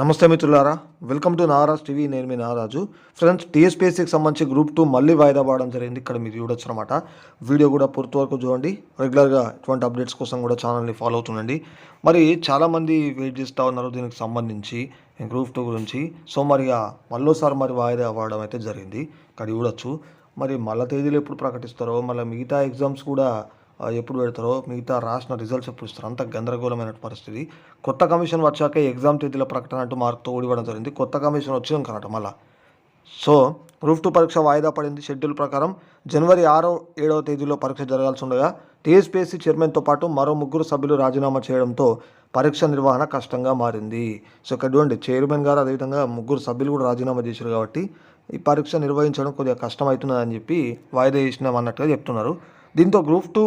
నమస్తే మిత్రులారా welcome to Naraj TV నేను మీ నారాజు. ఫ్రెండ్స్ టీఎస్పీఎస్సీకి సంబంధించి గ్రూప్ టూ మళ్ళీ వాయిదా పడడం జరిగింది. ఇక్కడ మీరు చూడొచ్చు అనమాట వీడియో కూడా పూర్తి వరకు చూడండి. రెగ్యులర్గా ఇటువంటి అప్డేట్స్ కోసం కూడా ఛానల్ని ఫాలో అవుతుండండి. మరి చాలామంది వెయిట్ చేస్తూ ఉన్నారు దీనికి సంబంధించి గ్రూప్ టూ గురించి. సో మరి ఆ మళ్ళోసారి మరి వాయిదా అవ్వడం అయితే జరిగింది. ఇక్కడ చూడొచ్చు. మరి మళ్ళీ తేదీలు ఎప్పుడు ప్రకటిస్తారో మళ్ళీ మిగతా ఎగ్జామ్స్ కూడా ఎప్పుడు పెడతారో మిగతా రాసిన రిజల్ట్స్ ఎప్పుడు ఇస్తారో అంత గందరగోళమైన పరిస్థితి. కొత్త కమిషన్ వచ్చాక ఎగ్జామ్ తేదీల ప్రకటన అంటూ మార్క్తో ఓడివ్వడం జరిగింది. కొత్త కమిషన్ వచ్చింది కనట మళ్ళా. సో గ్రూప్ టూ పరీక్ష వాయిదా పడింది. షెడ్యూల్ ప్రకారం జనవరి ఆరో ఏడవ తేదీలో పరీక్ష జరగాల్సి ఉండగా టీఎస్పీఎస్సీ చైర్మన్తో పాటు మరో ముగ్గురు సభ్యులు రాజీనామా చేయడంతో పరీక్ష నిర్వహణ కష్టంగా మారింది. సో ఇక్కడ చూడండి చైర్మన్ గారు అదేవిధంగా ముగ్గురు సభ్యులు కూడా రాజీనామా చేశారు కాబట్టి ఈ పరీక్ష నిర్వహించడం కొద్దిగా కష్టమవుతున్నదని చెప్పి వాయిదా చేసినాం అన్నట్టుగా చెప్తున్నారు. దీంతో గ్రూప్ టూ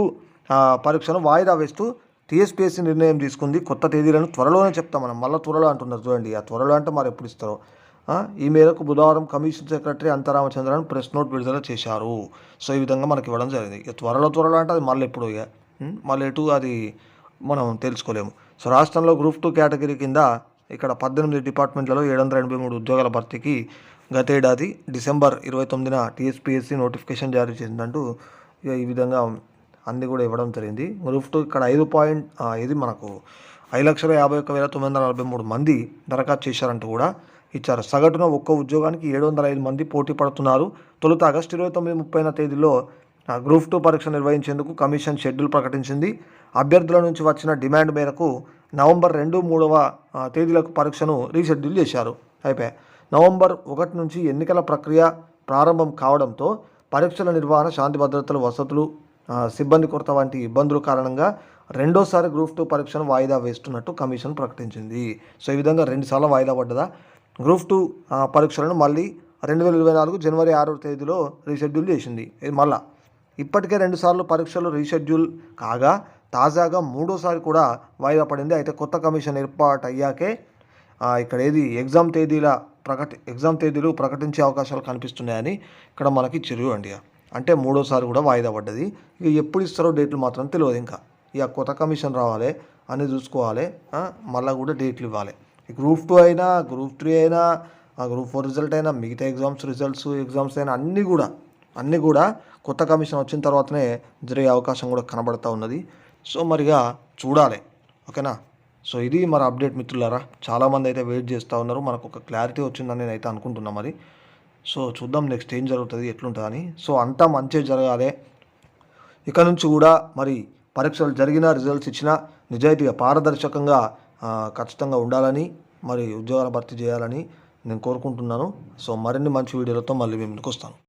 పరీక్షను వాయిదా వేస్తూ టీఎస్పీఎస్సీ నిర్ణయం తీసుకుంది. కొత్త తేదీలను త్వరలోనే చెప్తాం మనం. మళ్ళీ త్వరలో అంటున్నారు చూడండి. ఆ త్వరలో అంటే మరి ఎప్పుడు ఇస్తారో? ఈ మేరకు బుధవారం కమిషన్ సెక్రటరీ అంతరామచంద్రన్ ప్రెస్ నోట్ విడుదల చేశారు. సో ఈ విధంగా మనకి ఇవ్వడం జరిగింది. ఇక త్వరలో త్వరలో అంటే అది మళ్ళీ ఎప్పుడు ఇక? మళ్ళీ ఎటు అది మనం తెలుసుకోలేము. సో రాష్ట్రంలో గ్రూప్ టూ కేటగిరీ కింద ఇక్కడ పద్దెనిమిది డిపార్ట్మెంట్లలో ఏడు వందల ఎనభై మూడు ఉద్యోగాల భర్తీకి గతేడాది డిసెంబర్ ఇరవై తొమ్మిదిన టీఎస్పీఎస్సీ నోటిఫికేషన్ జారీ చేసిందంటూ ఇక ఈ విధంగా అన్ని కూడా ఇవ్వడం జరిగింది. గ్రూప్ టూ ఇక్కడ ఐదు పాయింట్ ఇది మనకు ఐదు లక్షల యాభై ఒక్క వేల తొమ్మిది వందల నలభై మూడు మంది దరఖాస్తు చేశారంటూ కూడా ఇచ్చారు. సగటున ఒక్క ఉద్యోగానికి ఏడు వందల ఐదు మంది పోటీ పడుతున్నారు. తొలుత ఆగస్టు ఇరవై తొమ్మిది ముప్పైన తేదీలో గ్రూప్ టూ పరీక్ష నిర్వహించేందుకు కమిషన్ షెడ్యూల్ ప్రకటించింది. అభ్యర్థుల నుంచి వచ్చిన డిమాండ్ మేరకు నవంబర్ రెండు మూడవ తేదీలకు పరీక్షను రీషెడ్యూల్ చేశారు. అయిపోయి నవంబర్ ఒకటి నుంచి ఎన్నికల ప్రక్రియ ప్రారంభం కావడంతో పరీక్షల నిర్వహణ శాంతి భద్రతలు వసతులు సిబ్బంది కొరత వంటి ఇబ్బందుల కారణంగా రెండోసారి గ్రూప్ టూ పరీక్షను వాయిదా వేస్తున్నట్టు కమిషన్ ప్రకటించింది. సో ఈ విధంగా రెండుసార్లు వాయిదా పడ్డదా? గ్రూప్ టూ పరీక్షలను మళ్ళీ రెండు వేల ఇరవై నాలుగు జనవరి ఆరో తేదీలో రీషెడ్యూల్ చేసింది. ఇది మళ్ళా ఇప్పటికే రెండుసార్లు పరీక్షలు రీషెడ్యూల్ కాగా తాజాగా మూడోసారి కూడా వాయిదా పడింది. అయితే కొత్త కమిషన్ ఏర్పాటు అయ్యాకే ఇక్కడ ఏది ఎగ్జామ్ తేదీల ప్రకటి ఎగ్జామ్ తేదీలు ప్రకటించే అవకాశాలు కనిపిస్తున్నాయని ఇక్కడ మనకి చెరువు అండి. అంటే మూడోసారి కూడా వాయిదా పడ్డది. ఇక ఎప్పుడు ఇస్తారో డేట్లు మాత్రం తెలియదు ఇంకా. ఇక కొత్త కమిషన్ రావాలి అని చూసుకోవాలి మళ్ళీ కూడా డేట్లు ఇవ్వాలి. ఈ గ్రూప్ టూ అయినా గ్రూప్ త్రీ అయినా ఆ గ్రూప్ ఫోర్ రిజల్ట్ అయినా మిగతా ఎగ్జామ్స్ రిజల్ట్స్ ఎగ్జామ్స్ అయినా అన్నీ కూడా అన్నీ కూడా కొత్త కమిషన్ వచ్చిన తర్వాతనే జరిగే అవకాశం కూడా కనబడతా ఉన్నది. సో మరిగా చూడాలి. ఓకేనా? సో ఇది మరి అప్డేట్ మిత్రులారా. చాలామంది అయితే వెయిట్ చేస్తూ ఉన్నారు. మనకు ఒక క్లారిటీ వచ్చిందని నేను అయితే అనుకుంటున్నా మరి. సో చూద్దాం నెక్స్ట్ ఏం జరుగుతుంది ఎట్లుంటుందని సో అంతా మంచిగా జరగాలి. ఇక నుంచి కూడా మరి పరీక్షలు జరిగిన రిజల్ట్స్ ఇచ్చినా నిజాయితీగా పారదర్శకంగా ఖచ్చితంగా ఉండాలని మరి ఉద్యోగాల భర్తీ చేయాలని నేను కోరుకుంటున్నాను. సో మరిన్ని మంచి వీడియోలతో మళ్ళీ మేము ముందుకు వస్తాను